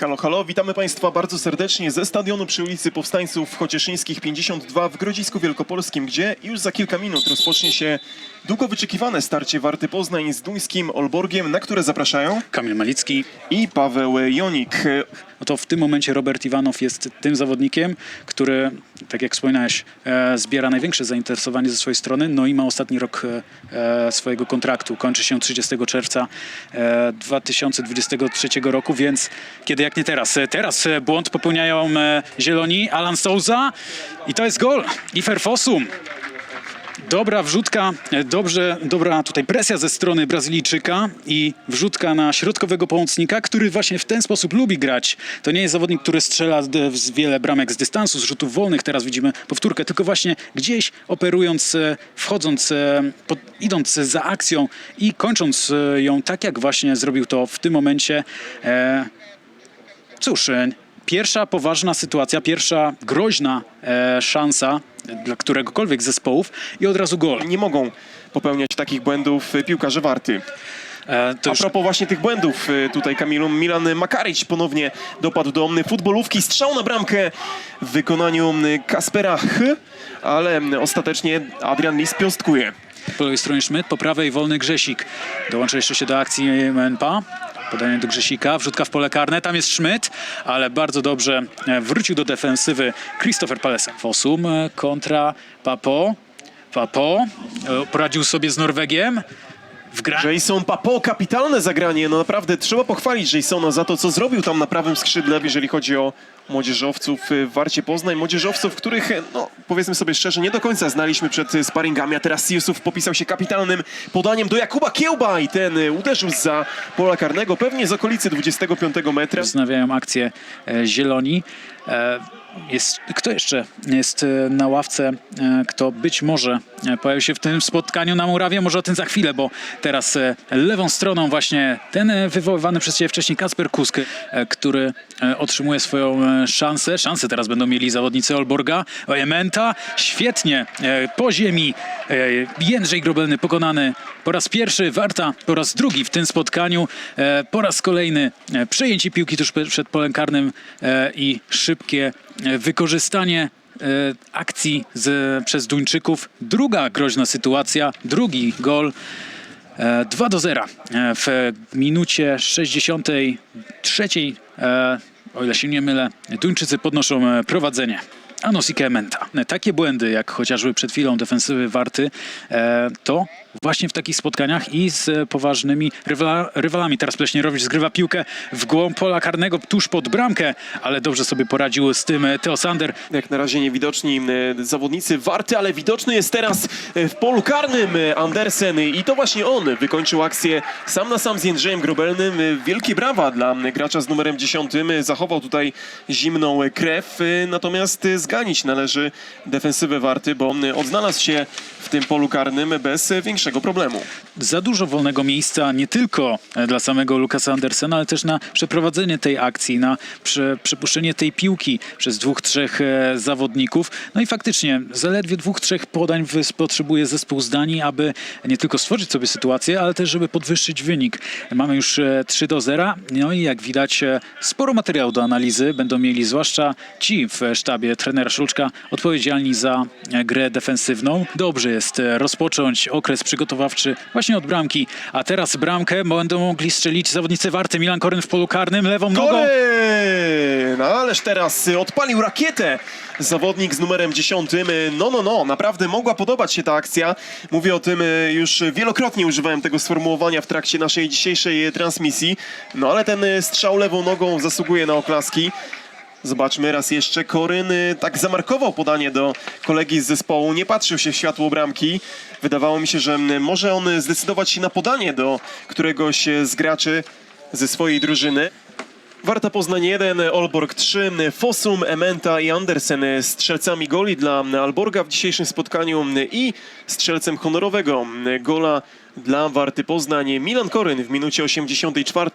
Halo, halo, witamy Państwa bardzo serdecznie ze stadionu przy ulicy Powstańców Chocieszyńskich 52 w Grodzisku Wielkopolskim, gdzie już za kilka minut rozpocznie się długo wyczekiwane starcie Warty Poznań z duńskim Olborgiem, na które zapraszają Kamil Malicki. i Paweł Jonik. No to w tym momencie Robert Iwanow jest tym zawodnikiem, który, tak jak wspominałeś, e, zbiera największe zainteresowanie ze swojej strony, no i ma ostatni rok e, e, swojego kontraktu. Kończy się 30 czerwca e, 2023 roku, więc kiedy jak nie teraz. Teraz błąd popełniają zieloni, Alan Souza i to jest gol. Ifer Fossum. Dobra wrzutka, e, dobrze, dobra tutaj presja ze strony Brazylijczyka i wrzutka na środkowego pomocnika, który właśnie w ten sposób lubi grać. To nie jest zawodnik, który strzela z wiele bramek z dystansu, z rzutów wolnych, teraz widzimy powtórkę, tylko właśnie gdzieś operując, e, wchodząc, e, pod, idąc za akcją i kończąc ją tak, jak właśnie zrobił to w tym momencie. E, Cóż, pierwsza poważna sytuacja, pierwsza groźna e, szansa dla któregokolwiek z zespołów i od razu gol. Nie mogą popełniać takich błędów piłkarze Warty. E, to A już propos właśnie tych błędów y, tutaj Kamilu, Milan Makarić ponownie dopadł do futbolówki, strzał na bramkę w wykonaniu Kaspera Ch, ale ostatecznie Adrian Lis piąstkuje. po lewej stronie Szmyt, po prawej wolny Grzesik. Dołącza jeszcze się do akcji Menpa. Podanie do Grzesika, wrzutka w pole karne, tam jest Szmyt, ale bardzo dobrze e, wrócił do defensywy Christopher Palesa. Fossum e, kontra Papo. Papo e, poradził sobie z Norwegiem. W gra... Jason Papo, kapitalne zagranie, no naprawdę trzeba pochwalić Jasona za to, co zrobił tam na prawym skrzydle, jeżeli chodzi o młodzieżowców y, w Warcie Poznań, młodzieżowców, których, y, no powiedzmy sobie szczerze, nie do końca znaliśmy przed y, sparingami, a teraz Jusuf popisał się kapitalnym podaniem do Jakuba Kiełba i ten uderzył za pola karnego, pewnie z okolicy 25 metra. wznawiają akcję e, Zieloni. E, Jest, kto jeszcze jest e, na ławce, e, kto być może e, pojawił się w tym spotkaniu na murawie? Może o tym za chwilę, bo teraz lewą stroną właśnie ten wywoływany przez Ciebie wcześniej Kasper Kusk, który otrzymuje swoją szansę. Szansę teraz będą mieli zawodnicy Olborga. Ementa świetnie po ziemi. Jędrzej Grobelny pokonany po raz pierwszy, Warta po raz drugi w tym spotkaniu. Po raz kolejny przejęcie piłki tuż przed polem karnym i szybkie wykorzystanie e, akcji z, przez Duńczyków. Druga groźna sytuacja, drugi gol. E, 2 do 0 e, w minucie 63. e, O ile się nie mylę, Duńczycy podnoszą e, prowadzenie. Anos i Kementa. Takie błędy, jak chociażby przed chwilą defensywy Warty, e, to właśnie w takich spotkaniach i z poważnymi rywala, rywalami. Teraz Pleśnierowicz zgrywa piłkę w głąb pola karnego tuż pod bramkę, ale dobrze sobie poradził z tym e, Teo Sander. Jak na razie niewidoczni e, zawodnicy Warty, ale widoczny jest teraz e, w polu karnym Andersen i to właśnie on wykończył akcję sam na sam z Jędrzejem Grobelnym. Wielkie brawa dla gracza z numerem 10. E, Zachował tutaj zimną krew, natomiast zganić należy defensywę Warty, bo m, odznalazł się w tym polu karnym bez e, większego problemu. za dużo wolnego miejsca nie tylko e, dla samego Lukasa Andersena, ale też na przeprowadzenie tej akcji, na prze, przepuszczenie tej piłki przez dwóch, trzech e, zawodników. No i faktycznie zaledwie dwóch, trzech podań potrzebuje zespół z Danii, aby nie tylko stworzyć sobie sytuację, ale też żeby podwyższyć wynik. Mamy już e, 3 do 0, no i jak widać e, sporo materiału do analizy będą mieli zwłaszcza ci w sztabie trenera Szulczka odpowiedzialni za e, grę defensywną. Dobrze jest e, rozpocząć okres przygotowawczy właśnie od bramki, a teraz bramkę będą mogli strzelić zawodnicy Warty Milan Koryn w polu karnym lewą nogą. No ależ teraz y, odpalił rakietę zawodnik z numerem 10. Y, No, no, no, naprawdę mogła podobać się ta akcja. Mówię o tym y, już wielokrotnie używałem tego sformułowania w trakcie naszej dzisiejszej transmisji. No ale ten strzał lewą nogą zasługuje na oklaski. Zobaczmy raz jeszcze. Koryn tak zamarkował podanie do kolegi z zespołu, nie patrzył się w światło bramki. Wydawało mi się, że może on zdecydować się na podanie do któregoś z graczy ze swojej drużyny. Warta Poznań 1, Olborg 3, Fossum, Ementa i Andersen strzelcami goli dla Alborga w dzisiejszym spotkaniu i strzelcem honorowego gola dla Warty Poznań Milan Koryn w minucie 84